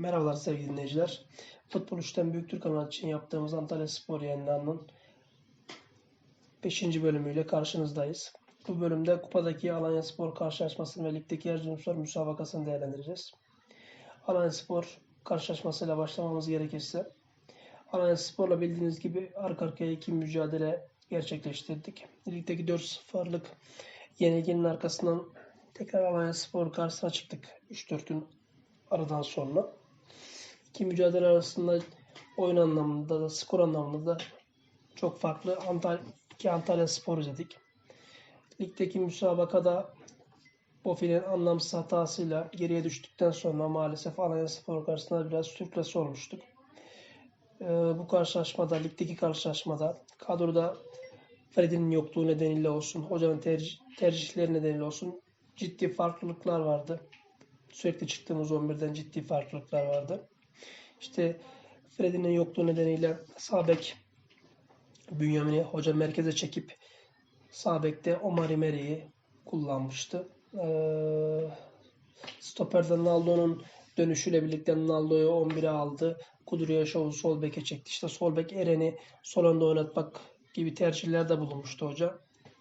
Merhabalar sevgili dinleyiciler. Futbol 3'ten Büyük Türk kanalı için yaptığımız Antalya Spor yayınlarının 5. bölümüyle karşınızdayız. Bu bölümde kupadaki Alanya Spor karşılaşmasını ve ligdeki Erzurumspor müsabakasını değerlendireceğiz. Alanya Spor karşılaşmasıyla başlamamız gerekirse Alanya Spor'la bildiğiniz gibi arka arkaya iki mücadele gerçekleştirdik. Ligdeki 4-0'lık yenilginin arkasından tekrar Alanya Spor karşısına çıktık 3-4 gün aradan sonra. İki mücadele arasında oyun anlamında da skor anlamında da çok farklı Antalya, iki Antalya Spor izledik. Ligdeki müsabakada Bofi'nin anlamsız hatasıyla geriye düştükten sonra maalesef Alanya Spor karşısında biraz sürklası olmuştuk. Ee, bu karşılaşmada, ligdeki karşılaşmada kadroda Fred'in yokluğu nedeniyle olsun, hocanın tercih, tercihleri nedeniyle olsun ciddi farklılıklar vardı. Sürekli çıktığımız 11'den ciddi farklılıklar vardı. İşte Fred'in yokluğu nedeniyle Sabek Bünyamin'i hoca merkeze çekip Sabek'te Omar Imeri'yi kullanmıştı. Ee, Stoper'de Naldo'nun dönüşüyle birlikte Naldo'yu 11'e aldı. Kudurya Şov'u sol beke çekti. İşte sol bek Eren'i sol önde oynatmak gibi tercihlerde bulunmuştu hoca.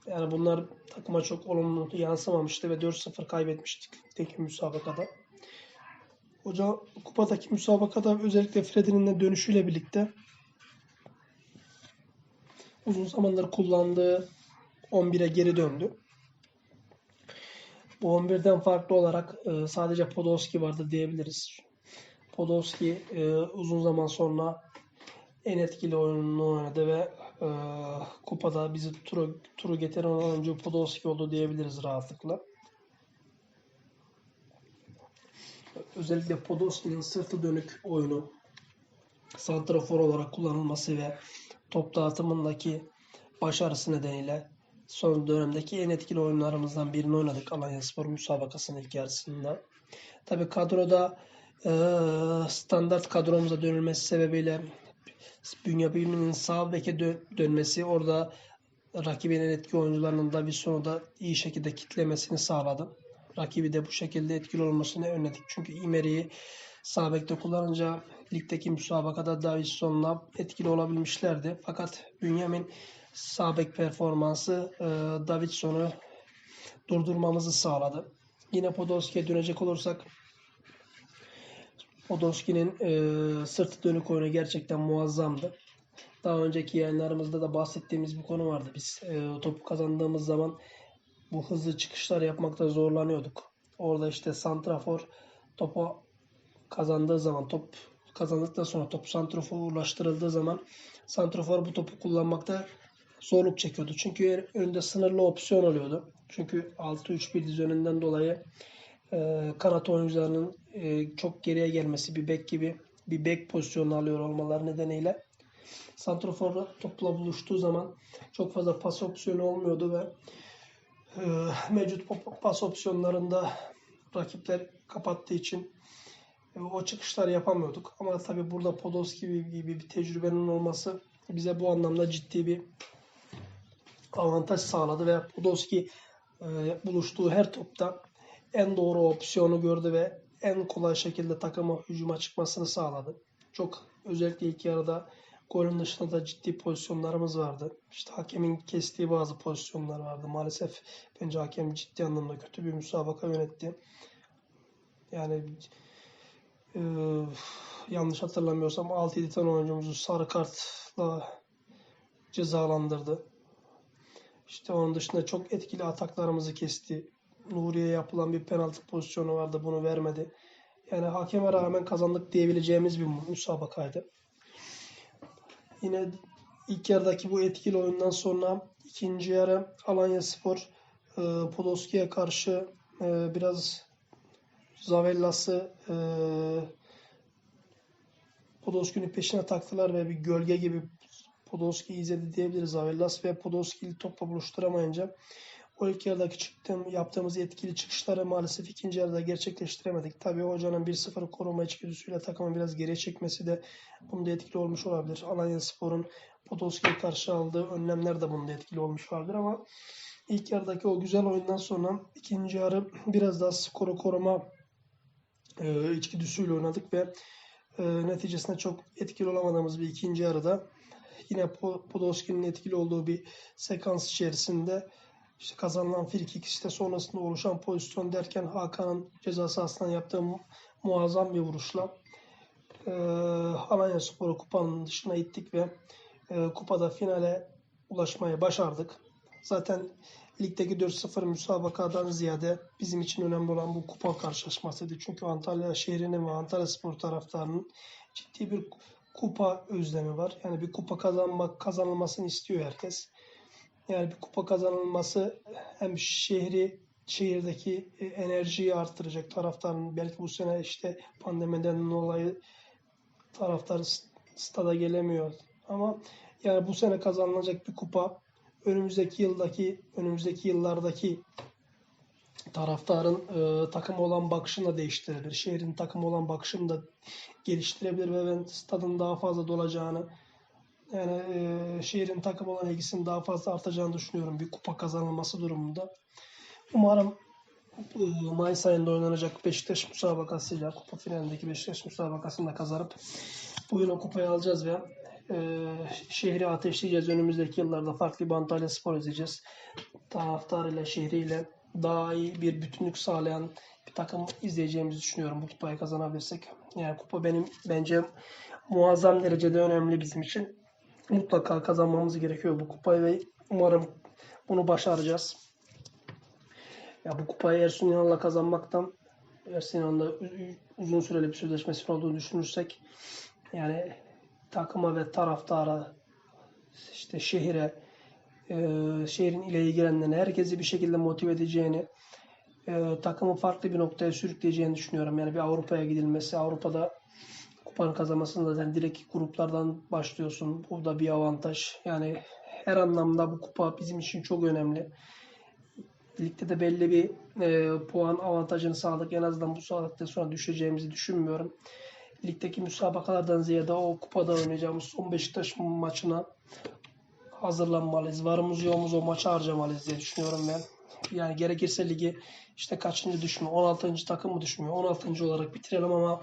Yani bunlar takıma çok olumlu yansımamıştı ve 4-0 kaybetmiştik ligdeki müsabakada. Hoca kupadaki müsabakada özellikle Fred'in de dönüşüyle birlikte uzun zamandır kullandığı 11'e geri döndü. Bu 11'den farklı olarak e, sadece Podolski vardı diyebiliriz. Podolski e, uzun zaman sonra en etkili oyununu oynadı ve e, kupada bizi turu, turu getiren oyuncu Podolski oldu diyebiliriz rahatlıkla. Özellikle Podolski'nin sırtı dönük oyunu santrafor olarak kullanılması ve top dağıtımındaki başarısı nedeniyle son dönemdeki en etkili oyunlarımızdan birini oynadık Alanya Spor müsabakasının ilk yarısında. Tabi kadroda e, standart kadromuza dönülmesi sebebiyle Bünyamin'in sağ beke dönmesi orada rakibinin etki oyuncularının da bir sonunda iyi şekilde kitlemesini sağladı. Rakibi de bu şekilde etkili olmasını önledik. Çünkü İmeri'yi sağ bekte kullanınca ligdeki müsabakada Davidson'la etkili olabilmişlerdi. Fakat Bünyamin sağ bek performansı e, Davidson'u durdurmamızı sağladı. Yine Podolski'ye dönecek olursak Podolski'nin e, sırtı dönük oyunu gerçekten muazzamdı. Daha önceki yayınlarımızda da bahsettiğimiz bir konu vardı. Biz e, topu kazandığımız zaman bu hızlı çıkışlar yapmakta zorlanıyorduk. Orada işte santrafor topu kazandığı zaman top kazandıktan sonra top santrafora ulaştırıldığı zaman santrafor bu topu kullanmakta zorluk çekiyordu. Çünkü önünde sınırlı opsiyon oluyordu. Çünkü 6-3-1 düzeninden dolayı e, kanat oyuncularının e, çok geriye gelmesi bir bek gibi bir bek pozisyonu alıyor olmaları nedeniyle santrafor topla buluştuğu zaman çok fazla pas opsiyonu olmuyordu ve mevcut pas opsiyonlarında rakipler kapattığı için e, o çıkışlar yapamıyorduk. Ama tabii burada Podolski gibi bir tecrübenin olması bize bu anlamda ciddi bir avantaj sağladı ve Podolski e, buluştuğu her topta en doğru opsiyonu gördü ve en kolay şekilde takıma hücuma çıkmasını sağladı. Çok özellikle ilk yarıda golün dışında da ciddi pozisyonlarımız vardı. İşte hakemin kestiği bazı pozisyonlar vardı. Maalesef bence hakem ciddi anlamda kötü bir müsabaka yönetti. Yani e, yanlış hatırlamıyorsam 6-7 tane oyuncumuzu sarı kartla cezalandırdı. İşte onun dışında çok etkili ataklarımızı kesti. Nuriye'ye yapılan bir penaltı pozisyonu vardı. Bunu vermedi. Yani hakeme rağmen kazandık diyebileceğimiz bir müsabakaydı. Yine ilk yarıdaki bu etkili oyundan sonra ikinci yarı Alanya Spor e, Podolski'ye karşı e, biraz Zavella'sı e, Podolski'nin peşine taktılar ve bir gölge gibi Podolski izledi diyebiliriz. Avellas ve Podolski'yi topla buluşturamayınca o ilk yarıdaki çıktığım, yaptığımız etkili çıkışları maalesef ikinci yarıda gerçekleştiremedik. Tabii hocanın 1-0 koruma içgüdüsüyle takımı biraz geriye çekmesi de bunda etkili olmuş olabilir. Alanya Spor'un Podolski'ye karşı aldığı önlemler de bunda etkili olmuş olabilir ama ilk yarıdaki o güzel oyundan sonra ikinci yarı biraz daha skoru koruma e, içgüdüsüyle oynadık ve e, neticesinde çok etkili olamadığımız bir ikinci yarıda yine Po- Podolski'nin etkili olduğu bir sekans içerisinde işte kazanılan frikik işte sonrasında oluşan pozisyon derken Hakan'ın ceza sahasından yaptığı mu- muazzam bir vuruşla e, Alanya Spor'u kupanın dışına ittik ve e, kupada finale ulaşmaya başardık. Zaten ligdeki 4-0 müsabakadan ziyade bizim için önemli olan bu kupa karşılaşmasıydı. Çünkü Antalya şehrinin ve Antalya Spor taraftarının ciddi bir kupa özlemi var. Yani bir kupa kazanmak kazanılmasını istiyor herkes. Yani bir kupa kazanılması hem şehri şehirdeki e, enerjiyi arttıracak taraftarın belki bu sene işte pandemiden dolayı taraftar st- stada gelemiyor ama yani bu sene kazanılacak bir kupa önümüzdeki yıldaki önümüzdeki yıllardaki taraftarın e, takım olan bakışını da değiştirebilir. Şehrin takım olan bakışını da geliştirebilir ve ben stadın daha fazla dolacağını yani e, şehrin takım olan ilgisinin daha fazla artacağını düşünüyorum bir kupa kazanılması durumunda. Umarım e, Mayıs ayında oynanacak Beşiktaş müsabakasıyla kupa finalindeki Beşiktaş müsabakasını da kazanıp bu yıl o kupayı alacağız ve e, şehri ateşleyeceğiz. Önümüzdeki yıllarda farklı bir Antalya Spor izleyeceğiz. Taraftarıyla, şehriyle daha iyi bir bütünlük sağlayan bir takım izleyeceğimizi düşünüyorum bu kupayı kazanabilirsek. Yani kupa benim bence muazzam derecede önemli bizim için. Mutlaka kazanmamız gerekiyor bu kupayı ve umarım bunu başaracağız. Ya bu kupayı Ersun Yanal'la kazanmaktan Ersun Yanal'la uzun süreli bir sözleşmesi olduğunu düşünürsek yani takıma ve taraftara işte şehire e, şehrin ile ilgilenenlerine herkesi bir şekilde motive edeceğini e, takımı farklı bir noktaya sürükleyeceğini düşünüyorum. Yani bir Avrupa'ya gidilmesi, Avrupa'da kupanın kazanmasında zaten direkt gruplardan başlıyorsun. Bu da bir avantaj. Yani her anlamda bu kupa bizim için çok önemli. Ligde de belli bir e, puan avantajını sağladık. En azından bu saatten sonra düşeceğimizi düşünmüyorum. Ligdeki müsabakalardan ziyade o kupada oynayacağımız son Beşiktaş maçına hazırlanmalıyız. Varımız yoğumuz o maçı harcamalıyız diye düşünüyorum ben. Yani gerekirse ligi işte kaçıncı düşmüyor? 16. takım mı düşmüyor? 16. olarak bitirelim ama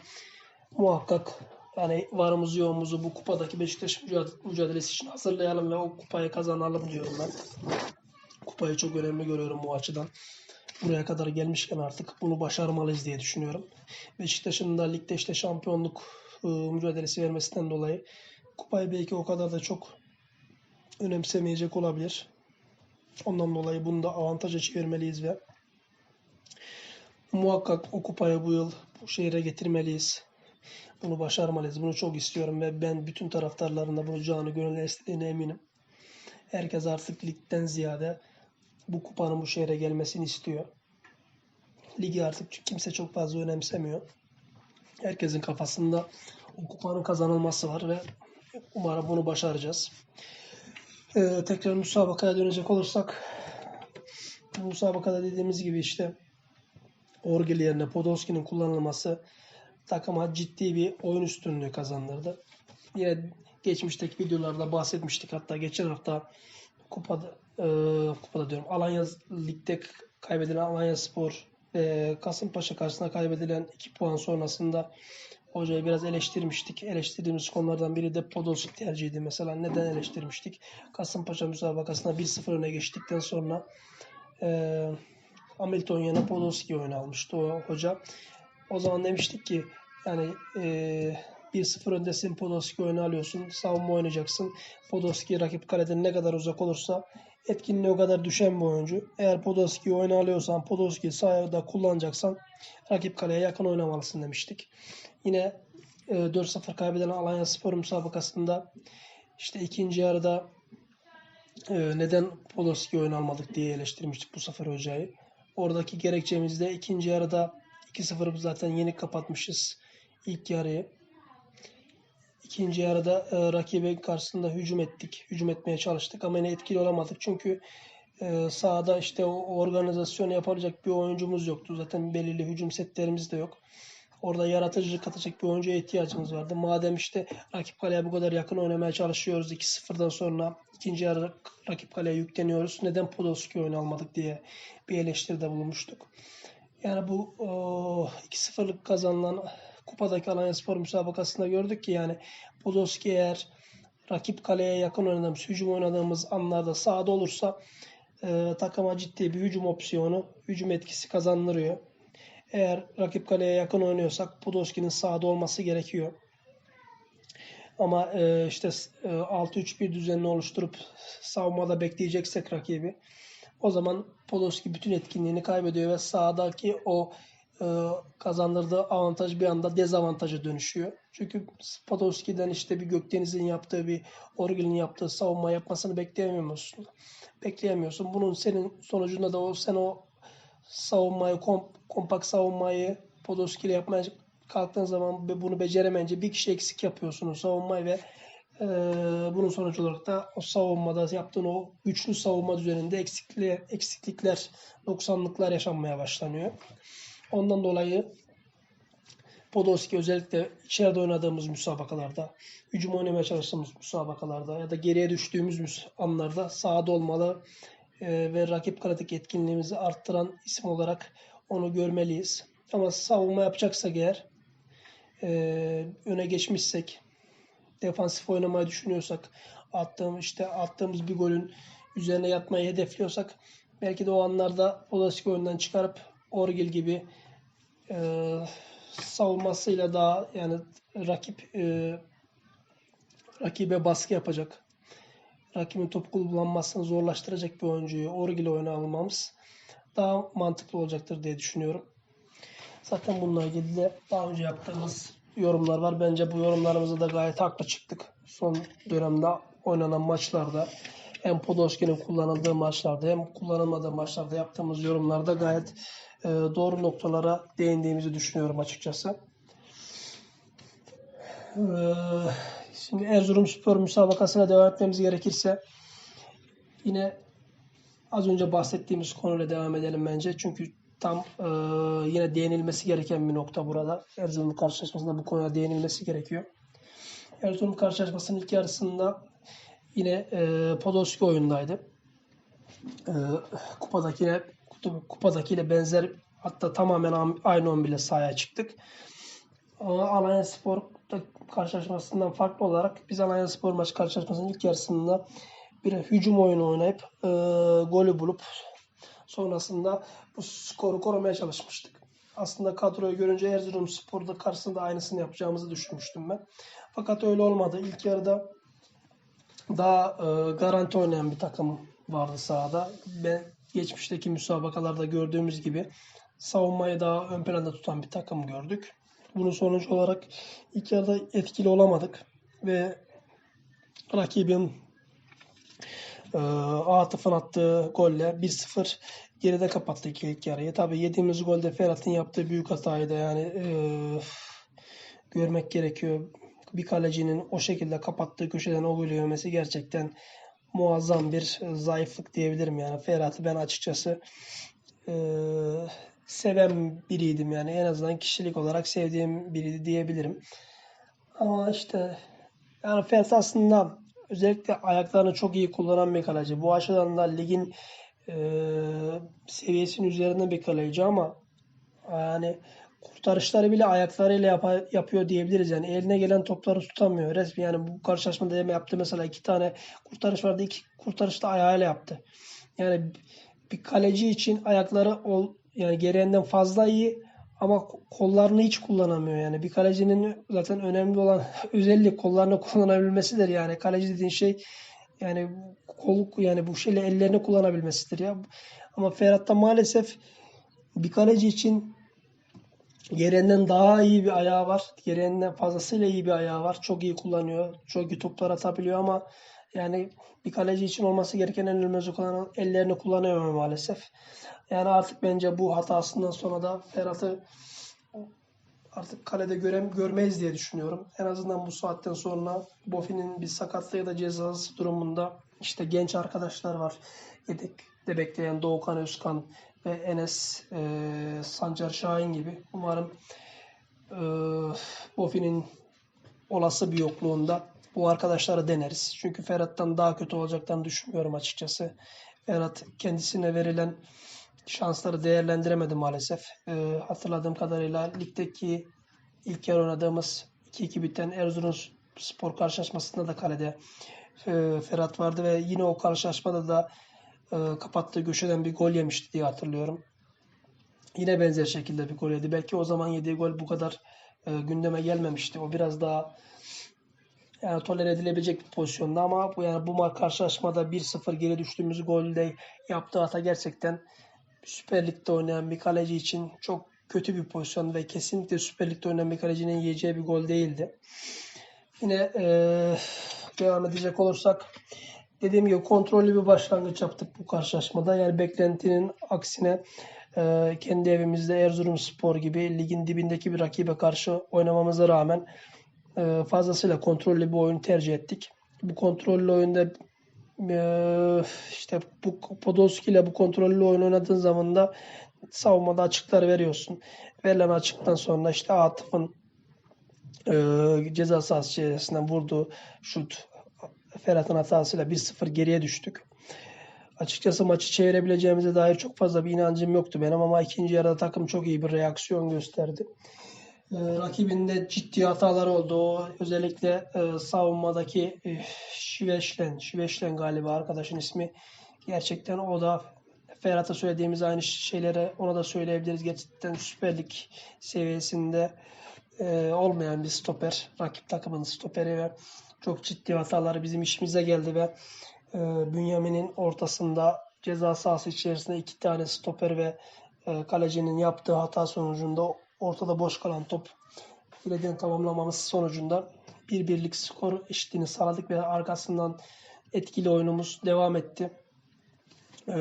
muhakkak yani varımızı yoğumuzu bu kupadaki Beşiktaş mücadele- mücadelesi için hazırlayalım ve o kupayı kazanalım diyorum ben. Kupayı çok önemli görüyorum bu açıdan. Buraya kadar gelmişken artık bunu başarmalıyız diye düşünüyorum. Beşiktaş'ın da ligde işte şampiyonluk e, mücadelesi vermesinden dolayı kupayı belki o kadar da çok önemsemeyecek olabilir. Ondan dolayı bunu da avantaja çevirmeliyiz ve muhakkak o kupayı bu yıl bu şehre getirmeliyiz. Bunu başarmalıyız. Bunu çok istiyorum ve ben bütün taraftarların da bunu canı gönülden istediğine eminim. Herkes artık ligden ziyade bu kupanın bu şehre gelmesini istiyor. Ligi artık kimse çok fazla önemsemiyor. Herkesin kafasında o kupanın kazanılması var ve umarım bunu başaracağız. Ee, tekrar müsabakaya dönecek olursak müsabakada dediğimiz gibi işte Orgel yerine Podolski'nin kullanılması takıma ciddi bir oyun üstünlüğü kazandırdı. Yine geçmişteki videolarda bahsetmiştik. Hatta geçen hafta kupada, e, kupada diyorum Alanya Lig'de kaybedilen Alanya Spor ve Kasımpaşa karşısında kaybedilen 2 puan sonrasında hocayı biraz eleştirmiştik. Eleştirdiğimiz konulardan biri de Podolski tercihiydi. Mesela neden eleştirmiştik? Kasımpaşa müsabakasında 1-0 öne geçtikten sonra e, Hamilton yerine Podolski oyun almıştı o hoca. O zaman demiştik ki yani e, 1-0 öndesin Podolski oyunu alıyorsun. Savunma oynayacaksın. Podolski rakip kaleden ne kadar uzak olursa etkinliği o kadar düşen bir oyuncu. Eğer Podolski'yi oyuna alıyorsan, Podolski'yi sahada kullanacaksan rakip kaleye yakın oynamalısın demiştik. Yine e, 4-0 kaybeden Alanya Spor müsabakasında işte ikinci yarıda e, neden Podolski oyun almadık diye eleştirmiştik bu sefer hocayı. Oradaki gerekçemiz de ikinci yarıda 2-0 zaten yeni kapatmışız ilk yarıyı. İkinci yarıda e, rakibin karşısında hücum ettik. Hücum etmeye çalıştık ama yine etkili olamadık. Çünkü e, sahada işte o organizasyon yapacak bir oyuncumuz yoktu. Zaten belirli hücum setlerimiz de yok. Orada yaratıcılık katacak bir oyuncuya ihtiyacımız vardı. Madem işte rakip kaleye bu kadar yakın oynamaya çalışıyoruz 2-0'dan sonra ikinci yarı rakip kaleye yükleniyoruz. Neden Podolski oyun almadık diye bir eleştiride bulunmuştuk. Yani bu o, 2-0'lık kazanılan kupadaki Alanya Spor müsabakasında gördük ki yani Podolski eğer rakip kaleye yakın oynadığımız, hücum oynadığımız anlarda sahada olursa e, takıma ciddi bir hücum opsiyonu, hücum etkisi kazandırıyor. Eğer rakip kaleye yakın oynuyorsak Podolski'nin sahada olması gerekiyor. Ama e, işte e, 6-3-1 düzenini oluşturup savunmada bekleyeceksek rakibi o zaman Podolski bütün etkinliğini kaybediyor ve sahadaki o e, kazandırdığı avantaj bir anda dezavantaja dönüşüyor. Çünkü Podolski'den işte bir Gökdeniz'in yaptığı bir Orgil'in yaptığı savunma yapmasını bekleyemiyorsun. Bekleyemiyorsun. Bunun senin sonucunda da o sen o savunmayı kom, kompakt savunmayı Podolski ile yapmaya kalktığın zaman bunu beceremeyince bir kişi eksik yapıyorsunuz savunmayı ve e, bunun sonucu olarak da o savunmada yaptığın o güçlü savunma düzeninde eksiklikler, eksiklikler, noksanlıklar yaşanmaya başlanıyor. Ondan dolayı Podolski özellikle içeride oynadığımız müsabakalarda, hücum oynamaya çalıştığımız müsabakalarda ya da geriye düştüğümüz anlarda sahada olmalı e, ve rakip kaledeki etkinliğimizi arttıran isim olarak onu görmeliyiz. Ama savunma yapacaksak eğer e, öne geçmişsek defansif oynamayı düşünüyorsak attığım işte attığımız bir golün üzerine yatmayı hedefliyorsak belki de o anlarda Podolski oyundan çıkarıp Orgil gibi e, savunmasıyla daha yani rakip e, rakibe baskı yapacak rakibin top kullanmasını zorlaştıracak bir oyuncuyu Orgil'e oyuna almamız daha mantıklı olacaktır diye düşünüyorum. Zaten bununla ilgili de daha önce yaptığımız yorumlar var. Bence bu yorumlarımızda da gayet haklı çıktık. Son dönemde oynanan maçlarda hem Podolski'nin kullanıldığı maçlarda hem kullanılmadığı maçlarda yaptığımız yorumlarda gayet e, doğru noktalara değindiğimizi düşünüyorum açıkçası. E, şimdi Erzurumspor müsabakasına devam etmemiz gerekirse yine az önce bahsettiğimiz konuyla devam edelim bence. Çünkü tam e, yine değinilmesi gereken bir nokta burada. Erzurum karşılaşmasında bu konuya değinilmesi gerekiyor. Erzurum karşılaşmasının ilk yarısında yine e, Podolski oyundaydı. E, kupadakine kupadakiyle benzer hatta tamamen aynı 11 ile sahaya çıktık. Ama Alanya Spor karşılaşmasından farklı olarak biz Alanya Spor maç karşılaşmasının ilk yarısında bir hücum oyunu oynayıp e, golü bulup sonrasında bu skoru korumaya çalışmıştık. Aslında kadroyu görünce Erzurum Spor'da karşısında aynısını yapacağımızı düşünmüştüm ben. Fakat öyle olmadı. İlk yarıda daha e, garanti oynayan bir takım vardı sahada. Ben geçmişteki müsabakalarda gördüğümüz gibi savunmayı daha ön planda tutan bir takım gördük. Bunun sonucu olarak ilk yarıda etkili olamadık ve rakibin e, Atıf'ın attığı golle 1-0 geride kapattık ilk yarıyı. Tabii yediğimiz golde Ferhat'ın yaptığı büyük hatayı da yani e, görmek gerekiyor. Bir kalecinin o şekilde kapattığı köşeden o golü yemesi gerçekten muazzam bir zayıflık diyebilirim yani. Ferhat'ı ben açıkçası e, seven biriydim yani. En azından kişilik olarak sevdiğim biriydi diyebilirim. Ama işte yani Ferhat aslında özellikle ayaklarını çok iyi kullanan bir kaleci. Bu açıdan da ligin e, seviyesinin üzerinde bir kaleci ama yani kurtarışları bile ayaklarıyla yap- yapıyor diyebiliriz. Yani eline gelen topları tutamıyor. Resmi yani bu karşılaşmada yaptı mesela iki tane kurtarış vardı. iki kurtarış da ayağıyla yaptı. Yani bir kaleci için ayakları ol, yani gereğinden fazla iyi ama kollarını hiç kullanamıyor yani. Bir kalecinin zaten önemli olan özellik kollarını kullanabilmesidir yani. Kaleci dediğin şey yani kol yani bu şeyle ellerini kullanabilmesidir ya. Ama Ferhat'ta maalesef bir kaleci için gereğinden daha iyi bir ayağı var. Gereğinden fazlasıyla iyi bir ayağı var. Çok iyi kullanıyor. Çok iyi toplar atabiliyor ama yani bir kaleci için olması gereken en önemli olan ellerini kullanıyor maalesef. Yani artık bence bu hatasından sonra da Ferhat'ı artık kalede göre, görmeyiz diye düşünüyorum. En azından bu saatten sonra Bofi'nin bir sakatlığı da cezası durumunda işte genç arkadaşlar var. Yedekte bekleyen Doğukan Özkan ve Enes e, Sancar Şahin gibi. Umarım e, Bofi'nin olası bir yokluğunda bu arkadaşları deneriz. Çünkü Ferhat'tan daha kötü olacaklarını düşünmüyorum açıkçası. Ferhat kendisine verilen şansları değerlendiremedi maalesef. Ee, hatırladığım kadarıyla ligdeki ilk yarı oynadığımız 2-2 biten Erzurumspor karşılaşmasında da kalede e, Ferhat vardı ve yine o karşılaşmada da e, kapattığı köşeden bir gol yemişti diye hatırlıyorum. Yine benzer şekilde bir gol yedi. Belki o zaman yediği gol bu kadar e, gündeme gelmemişti. O biraz daha yani tolere edilebilecek bir pozisyonda ama bu yani bu maç karşılaşmada 1-0 geri düştüğümüz golde yaptığı hata gerçekten Süper Lig'de oynayan bir kaleci için çok kötü bir pozisyon ve kesinlikle Süper Lig'de oynayan bir kalecinin yiyeceği bir gol değildi. Yine e, devam edecek olursak dediğim gibi kontrollü bir başlangıç yaptık bu karşılaşmada. Yani beklentinin aksine e, kendi evimizde Erzurumspor gibi ligin dibindeki bir rakibe karşı oynamamıza rağmen e, fazlasıyla kontrollü bir oyun tercih ettik. Bu kontrollü oyunda işte bu Podolski ile bu kontrollü oyun oynadığın zaman da savunmada açıklar veriyorsun. Verilen açıktan sonra işte Atıf'ın e, ceza sahası içerisinden vurduğu şut Ferhat'ın hatasıyla 1-0 geriye düştük. Açıkçası maçı çevirebileceğimize dair çok fazla bir inancım yoktu benim ama ikinci yarıda takım çok iyi bir reaksiyon gösterdi. E, rakibinde ciddi hatalar oldu. Özellikle e, savunmadaki e, Şiveşlen, Şiveşlen galiba arkadaşın ismi. Gerçekten o da Ferhat'a söylediğimiz aynı şeylere ona da söyleyebiliriz. Gerçekten Süper Lig seviyesinde e, olmayan bir stoper. Rakip takımın stoperi ve çok ciddi hataları bizim işimize geldi ve e, Bünyamin'in ortasında ceza sahası içerisinde iki tane stoper ve e, kalecinin yaptığı hata sonucunda ortada boş kalan top fileden tamamlamamız sonucunda bir birlik skor eşitliğini sağladık ve arkasından etkili oyunumuz devam etti. Ee,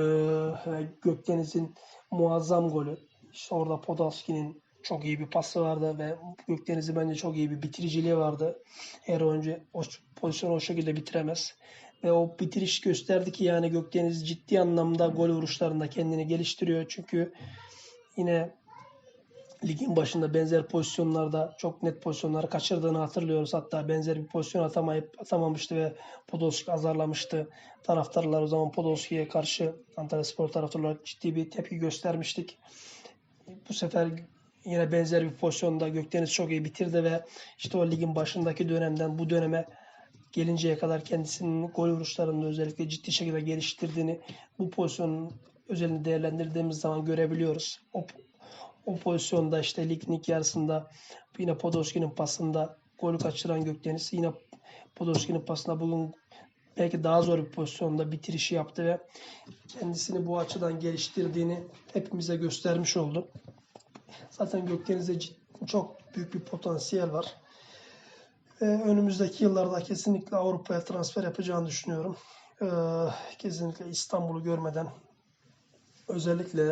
Gökdeniz'in muazzam golü. İşte orada Podolski'nin çok iyi bir pası vardı ve Gökdeniz'in bence çok iyi bir bitiriciliği vardı. Her oyuncu o pozisyonu o şekilde bitiremez. Ve o bitiriş gösterdi ki yani Gökdeniz ciddi anlamda gol vuruşlarında kendini geliştiriyor. Çünkü yine ligin başında benzer pozisyonlarda çok net pozisyonları kaçırdığını hatırlıyoruz. Hatta benzer bir pozisyon atamayıp atamamıştı ve Podolski azarlamıştı. Taraftarlar o zaman Podolski'ye karşı Antalya Spor taraftarları ciddi bir tepki göstermiştik. Bu sefer yine benzer bir pozisyonda Gökdeniz çok iyi bitirdi ve işte o ligin başındaki dönemden bu döneme gelinceye kadar kendisinin gol vuruşlarında özellikle ciddi şekilde geliştirdiğini bu pozisyonun özelini değerlendirdiğimiz zaman görebiliyoruz. O o pozisyonda işte ligin yarısında yine Podolski'nin pasında golü kaçıran Gökdeniz yine Podolski'nin pasında bugün belki daha zor bir pozisyonda bitirişi yaptı ve kendisini bu açıdan geliştirdiğini hepimize göstermiş oldu. Zaten Gökdeniz'de çok büyük bir potansiyel var. Ee, önümüzdeki yıllarda kesinlikle Avrupa'ya transfer yapacağını düşünüyorum. Ee, kesinlikle İstanbul'u görmeden özellikle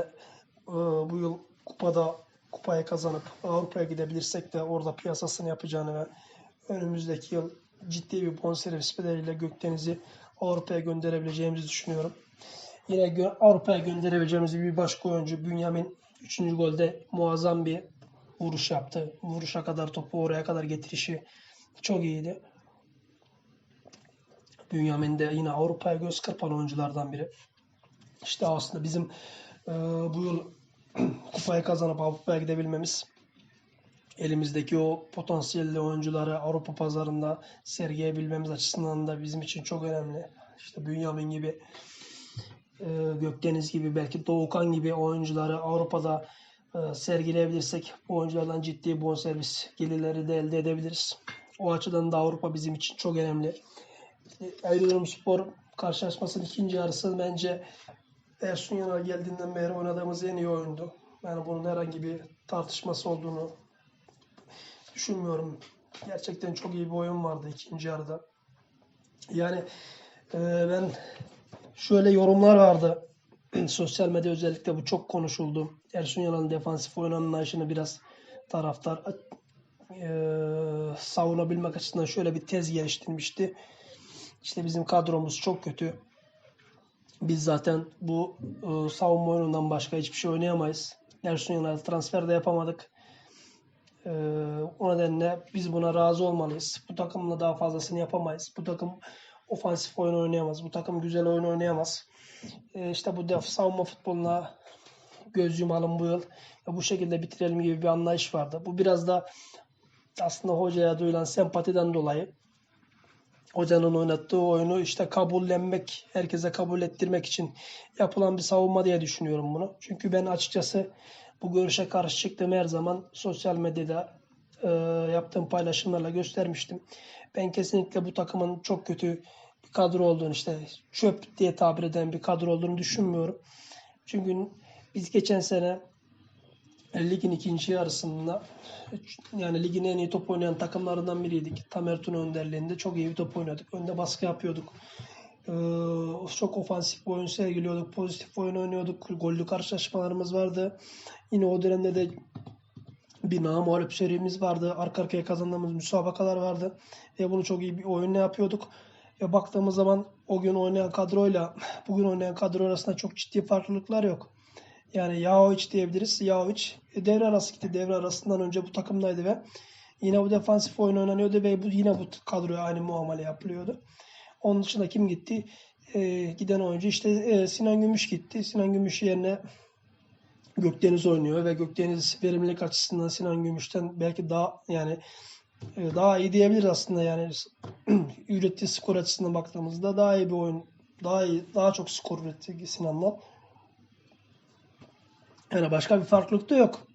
e, bu yıl kupada kupayı kazanıp Avrupa'ya gidebilirsek de orada piyasasını yapacağını ve önümüzdeki yıl ciddi bir bonservis bedeliyle Gökdeniz'i Avrupa'ya gönderebileceğimizi düşünüyorum. Yine Avrupa'ya gönderebileceğimiz bir başka oyuncu Bünyamin 3. golde muazzam bir vuruş yaptı. Vuruşa kadar topu oraya kadar getirişi çok iyiydi. Bünyamin de yine Avrupa'ya göz kırpan oyunculardan biri. İşte aslında bizim e, bu yıl kupayı kazanıp Avrupa'ya gidebilmemiz elimizdeki o potansiyelli oyuncuları Avrupa pazarında sergileyebilmemiz açısından da bizim için çok önemli. İşte Bünyamin gibi e, Gökdeniz gibi belki Doğukan gibi oyuncuları Avrupa'da e, sergileyebilirsek bu oyunculardan ciddi bonservis gelirleri de elde edebiliriz. O açıdan da Avrupa bizim için çok önemli. Erzurum Spor karşılaşmasının ikinci yarısı bence Ersun Yanal geldiğinden beri oynadığımız en iyi oyundu. Yani bunun herhangi bir tartışması olduğunu düşünmüyorum. Gerçekten çok iyi bir oyun vardı ikinci yarıda. Yani e, ben şöyle yorumlar vardı. Sosyal medya özellikle bu çok konuşuldu. Ersun Yanal'ın defansif oyun anlayışını biraz taraftar e, savunabilmek açısından şöyle bir tez geliştirmişti. İşte bizim kadromuz çok kötü. Biz zaten bu e, savunma oyunundan başka hiçbir şey oynayamayız. Ersun Yanal'ı transfer de yapamadık. E, o nedenle biz buna razı olmalıyız. Bu takımla daha fazlasını yapamayız. Bu takım ofansif oyun oynayamaz. Bu takım güzel oyun oynayamaz. E, işte bu def savunma futboluna göz yumalım bu yıl ve bu şekilde bitirelim gibi bir anlayış vardı. Bu biraz da aslında hocaya duyulan sempatiden dolayı hocanın oynattığı oyunu işte kabullenmek, herkese kabul ettirmek için yapılan bir savunma diye düşünüyorum bunu. Çünkü ben açıkçası bu görüşe karşı çıktığım her zaman sosyal medyada e, yaptığım paylaşımlarla göstermiştim. Ben kesinlikle bu takımın çok kötü bir kadro olduğunu işte çöp diye tabir eden bir kadro olduğunu düşünmüyorum. Çünkü biz geçen sene ligin ikinci yarısında yani ligin en iyi top oynayan takımlarından biriydik. Tamer Tuna önderliğinde çok iyi bir top oynadık. Önde baskı yapıyorduk. Ee, çok ofansif bir oyun sergiliyorduk. Pozitif oyun oynuyorduk. Gollü karşılaşmalarımız vardı. Yine o dönemde de bir namuhalep serimiz vardı. Arka arkaya kazandığımız müsabakalar vardı. Ve bunu çok iyi bir oyunla yapıyorduk. Ve baktığımız zaman o gün oynayan kadroyla bugün oynayan kadro arasında çok ciddi farklılıklar yok. Yani Yahovic diyebiliriz. Yahovic e, devre arası gitti. Devre arasından önce bu takımdaydı ve yine bu defansif oyun oynanıyordu ve bu yine bu kadroya aynı muamele yapılıyordu. Onun dışında kim gitti? E, giden oyuncu işte e, Sinan Gümüş gitti. Sinan Gümüş yerine Gökdeniz oynuyor ve Gökdeniz verimlilik açısından Sinan Gümüş'ten belki daha yani e, daha iyi diyebiliriz aslında yani ürettiği skor açısından baktığımızda daha iyi bir oyun daha iyi daha çok skor üretti Sinan'la. Yani başka bir farklılık da yok.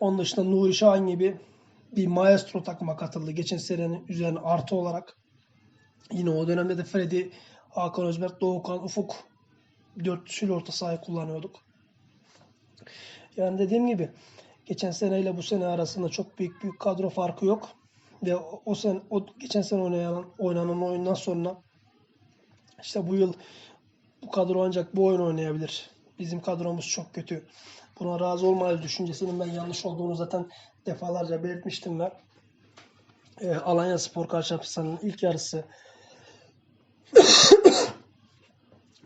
Onun dışında Nuri Şahin gibi bir maestro takıma katıldı. Geçen senenin üzerine artı olarak. Yine o dönemde de Freddy, Hakan Özberk, Doğukan, Ufuk dörtlüsüyle orta sahayı kullanıyorduk. Yani dediğim gibi geçen seneyle bu sene arasında çok büyük bir kadro farkı yok. Ve o, sene o geçen sene oynayan oynanan oyundan sonra işte bu yıl bu kadro ancak bu oyun oynayabilir. Bizim kadromuz çok kötü. Buna razı olmayız düşüncesinin ben yanlış olduğunu zaten defalarca belirtmiştim ve e, Alanya Spor karşılaşmasının ilk yarısı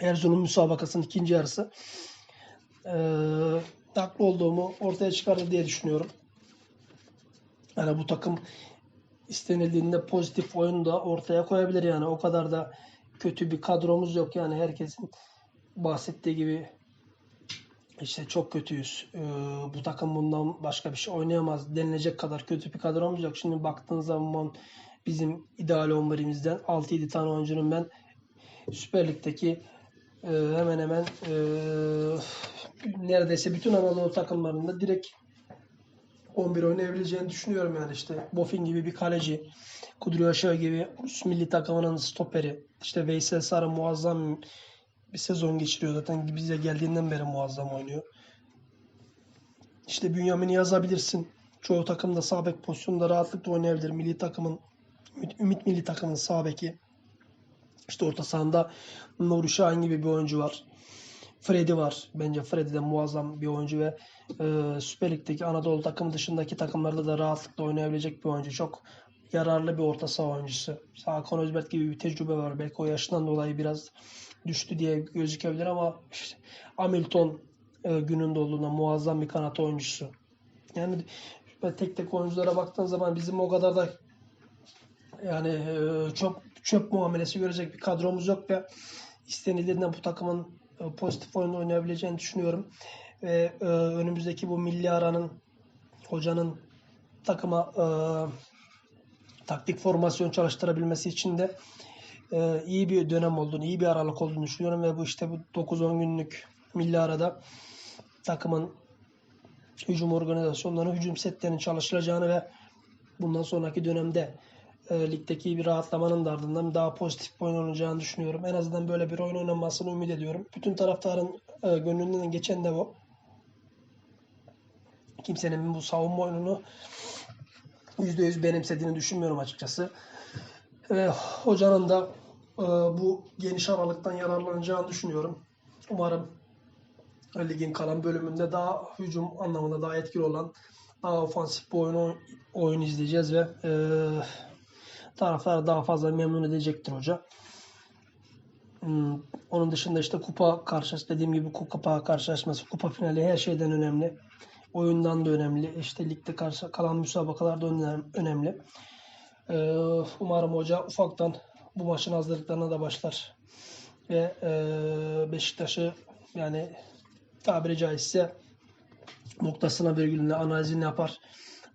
Erzurum müsabakasının ikinci yarısı e, olduğumu ortaya çıkarır diye düşünüyorum. Yani bu takım istenildiğinde pozitif oyunu da ortaya koyabilir yani. O kadar da kötü bir kadromuz yok yani herkesin bahsettiği gibi işte çok kötüyüz. Ee, bu takım bundan başka bir şey oynayamaz denilecek kadar kötü bir kadromuz yok. Şimdi baktığın zaman bizim ideal 11'imizden 6-7 tane oyuncunun ben Süper Lig'deki e, hemen hemen e, neredeyse bütün Anadolu takımlarında direkt 11 oynayabileceğini düşünüyorum yani işte Bofin gibi bir kaleci, Kudri Aşağı gibi Rus milli takımının stoperi, işte Veysel Sarı muazzam bir sezon geçiriyor zaten bize geldiğinden beri muazzam oynuyor. İşte Bünyamin'i yazabilirsin. Çoğu takımda sağ bek pozisyonunda rahatlıkla oynayabilir. Milli takımın Ümit Milli takımın sağ beki. İşte orta sahanda Nuri Şahin gibi bir oyuncu var. Freddy var. Bence Freddy de muazzam bir oyuncu ve e, Süper Lig'deki Anadolu takımı dışındaki takımlarda da rahatlıkla oynayabilecek bir oyuncu. Çok yararlı bir orta saha oyuncusu. Hakan Özbert gibi bir tecrübe var. Belki o yaşından dolayı biraz düştü diye gözükebilir ama işte Hamilton e, gününde olduğunda muazzam bir kanat oyuncusu. Yani tek tek oyunculara baktığın zaman bizim o kadar da yani e, çok çöp muamelesi görecek bir kadromuz yok ve istenildiğinden bu takımın e, pozitif oyun oynayabileceğini düşünüyorum. Ve e, önümüzdeki bu milli aranın hocanın takıma e, taktik formasyon çalıştırabilmesi için de e, iyi bir dönem olduğunu, iyi bir aralık olduğunu düşünüyorum ve bu işte bu 9-10 günlük milli arada takımın hücum organizasyonlarının, hücum setlerinin çalışılacağını ve bundan sonraki dönemde e, ligdeki bir rahatlamanın da ardından daha pozitif bir oyun oynayacağını düşünüyorum. En azından böyle bir oyun oynanmasını ümit ediyorum. Bütün taraftarın e, gönlünden geçen de bu. Kimsenin bu savunma oyununu %100 benimsediğini düşünmüyorum açıkçası. E, hocanın da e, bu geniş aralıktan yararlanacağını düşünüyorum. Umarım ligin kalan bölümünde daha hücum anlamında daha etkili olan daha ofansif bir oyun, oyun izleyeceğiz ve e, taraftar daha fazla memnun edecektir hoca. Hmm, onun dışında işte kupa karşılaşması dediğim gibi kupa karşılaşması, kupa finali her şeyden önemli. Oyundan da önemli. İşte ligde karşı kalan müsabakalar da önemli. Ee, umarım hoca ufaktan bu maçın hazırlıklarına da başlar. Ve e, Beşiktaş'ı yani tabiri caizse noktasına virgülüne analizini yapar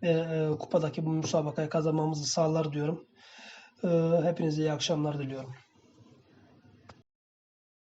ve e, kupadaki bu müsabakayı kazanmamızı sağlar diyorum. E, hepinize iyi akşamlar diliyorum.